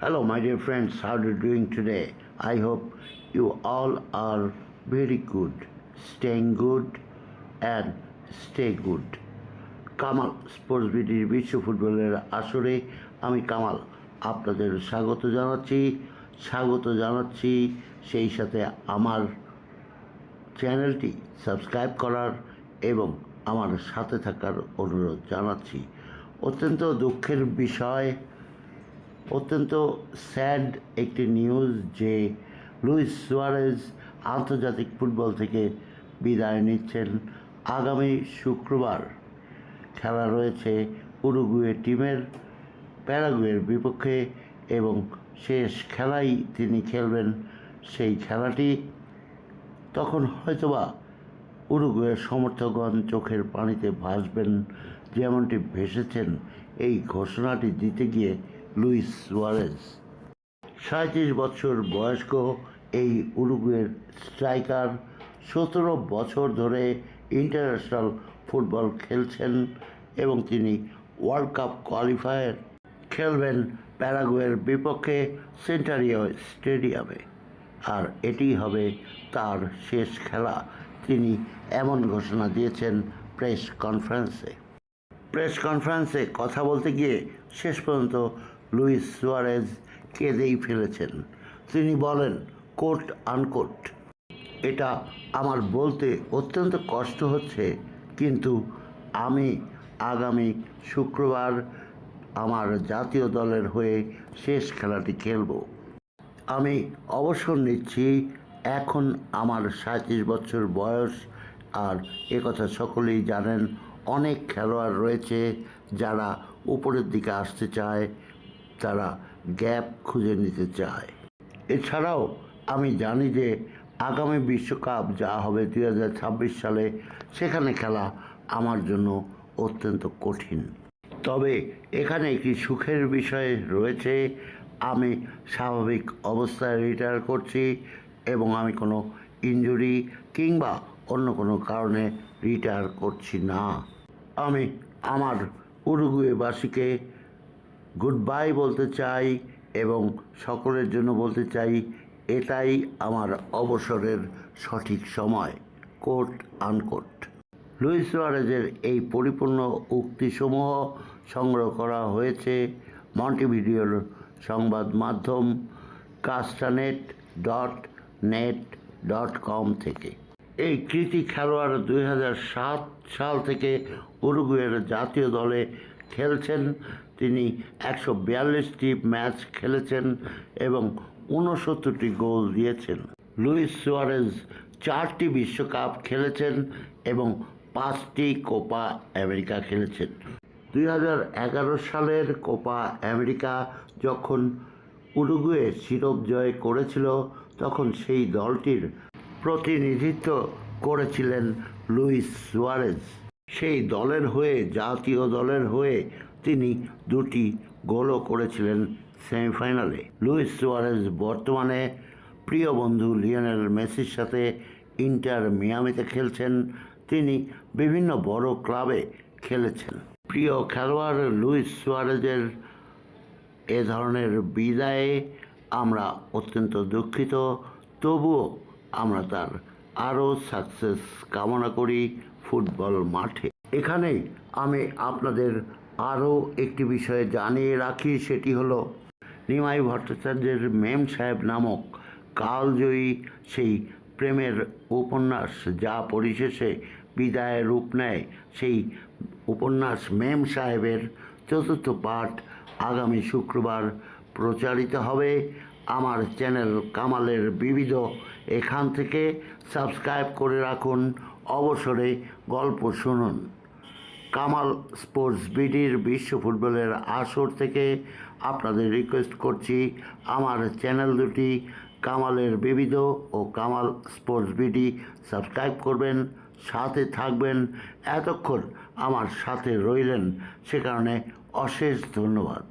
Hello, my dear friends. How are you doing today? I hope you all are very good, staying good, and stay good. Kamal sports বিডির বিশ্ব ফুটবলের আসরে আমি কামাল আপনাদের স্বাগত জানাচ্ছি স্বাগত জানাচ্ছি সেই সাথে আমার চ্যানেলটি সাবস্ক্রাইব করার এবং আমার সাথে থাকার অনুরোধ জানাচ্ছি অত্যন্ত দুঃখের বিষয় অত্যন্ত স্যাড একটি নিউজ যে লুইস সুয়ারেজ আন্তর্জাতিক ফুটবল থেকে বিদায় নিচ্ছেন। আগামী শুক্রবার খেলা রয়েছে উরুগুয়ে টিমের, প্যারাগুয়ের বিপক্ষে এবং শেষ খেলাই তিনি খেলবেন সেই খেলাটি। তখন হয়তোবা উরুগুয়ের সমর্থকগণ চোখের পানিতে ভাসবেন, যেমনটি ভেসেছেন এই ঘোষণাটি দিতে গিয়ে লুইস সুয়ারেজ। সাঁত্রিশ বছর বয়স্ক এই উরুগুয়ের স্ট্রাইকার। সতেরো বছর ধরে ইন্টারন্যাশনাল ফুটবল খেলছেন এবং তিনি ওয়ার্ল্ড কাপ কোয়ালিফায়ার খেলবেন প্যারাগুয়ের বিপক্ষে সেন্টারিও স্টেডিয়ামে। আর এটি হবে তার শেষ খেলা। তিনি এমন ঘোষণা দিয়েছেন প্রেস কনফারেন্সে। প্রেস কনফারেন্সে কথা বলতে গিয়ে শেষ পর্যন্ত লুইস সুয়ারেজ কেঁদেই ফেলেছেন। তিনি বলেন, কোট আনকোট। এটা আমার বলতে অত্যন্ত কষ্ট হচ্ছে, কিন্তু আমি আগামী শুক্রবার আমার জাতীয় দলের হয়ে শেষ খেলাটি খেলব। আমি অবসর নিচ্ছি, এখন আমার সাঁত্রিশ বছর বয়স, আর একথা সকলেই জানেন, অনেক খেলোয়াড় রয়েছে যারা উপরের দিকে আসতে চায় তারা গ্যাপ খুঁজে নিতে চায়। এছাড়াও আমি জানি যে আগামী বিশ্বকাপ যা হবে দুই হাজার ছাব্বিশ সালে, সেখানে খেলা আমার জন্য অত্যন্ত কঠিন। তবে এখানে একটি সুখের বিষয় রয়েছে, আমি স্বাভাবিক অবস্থায় রিটায়ার করছি এবং আমি কোনো ইনজুরি কিংবা অন্য কোনো কারণে রিটায়ার করছি না। আমি আমার উরুগুয়েবাসীকে গুড বাই বলতে চাই এবং সকলের জন্য বলতে চাই, এটাই আমার অবসরের সঠিক সময় কোট আনকোট লুইস সুয়ারেজের এই পরিপূর্ণ উক্তিসমূহ সংগ্রহ করা হয়েছে মন্টিভিডিওর সংবাদ মাধ্যম Castanet dot net dot com থেকে। এই কৃতি খেলোয়াড় দুই সাল থেকে উরুগুয়ের জাতীয় দলে খেলছেন। তিনি একশো বিয়াল্লিশটি ম্যাচ খেলেছেন এবং ঊনসত্তরটি গোল দিয়েছেন। লুইস সুয়ারেজ চারটি বিশ্বকাপ খেলেছেন এবং পাঁচটি কোপা আমেরিকা খেলেছেন। দুই হাজার এগারো সালের কোপা আমেরিকা যখন উরুগুয়ে শিরোপ জয় করেছিল, তখন সেই দলটির প্রতিনিধিত্ব করেছিলেন লুইস সুয়ারেজ। সেই দলের হয়ে, জাতীয় দলের হয়ে তিনি দুটি গোলও করেছিলেন সেমিফাইনালে। লুইস সুয়ারেজ বর্তমানে প্রিয় বন্ধু লিওনেল মেসির সাথে ইন্টার মিয়ামিতে খেলছেন। তিনি বিভিন্ন বড় ক্লাবে খেলেছেন। প্রিয় খেলোয়াড় লুইস সুয়ারেজের এ ধরনের বিদায়ে আমরা অত্যন্ত দুঃখিত। তবুও আমরা তার আরও সাকসেস কামনা করি। ফুটবল মাঠে। এখানেই আমি আপনাদের আরও একটি বিষয়ে জানিয়ে রাখি, সেটি হলো নিমাই ভট্টাচার্যের মেম সাহেব নামক কালজয়ী সেই প্রেমের উপন্যাস যা পরিশেষে বিদায়ের রূপ নেয়, সেই উপন্যাস মেম সাহেবের চতুর্থ পাঠ আগামী শুক্রবার প্রচারিত হবে। আমার চ্যানেল কামালের বিবিধ এখান থেকে সাবস্ক্রাইব করে রাখুন। অবসরে গল্প শুনুন। কামাল স্পোর্টস বিডির বিশ্ব ফুটবলের আসর থেকে আপনাদের রিকোয়েস্ট করছি, আমার চ্যানেল দুটি, কামালের বিবিধ ও কামাল স্পোর্টস বিডি সাবস্ক্রাইব করবেন, সাথে থাকবেন, এতক্ষণ আমার সাথে রইলেন, সে কারণে অশেষ ধন্যবাদ।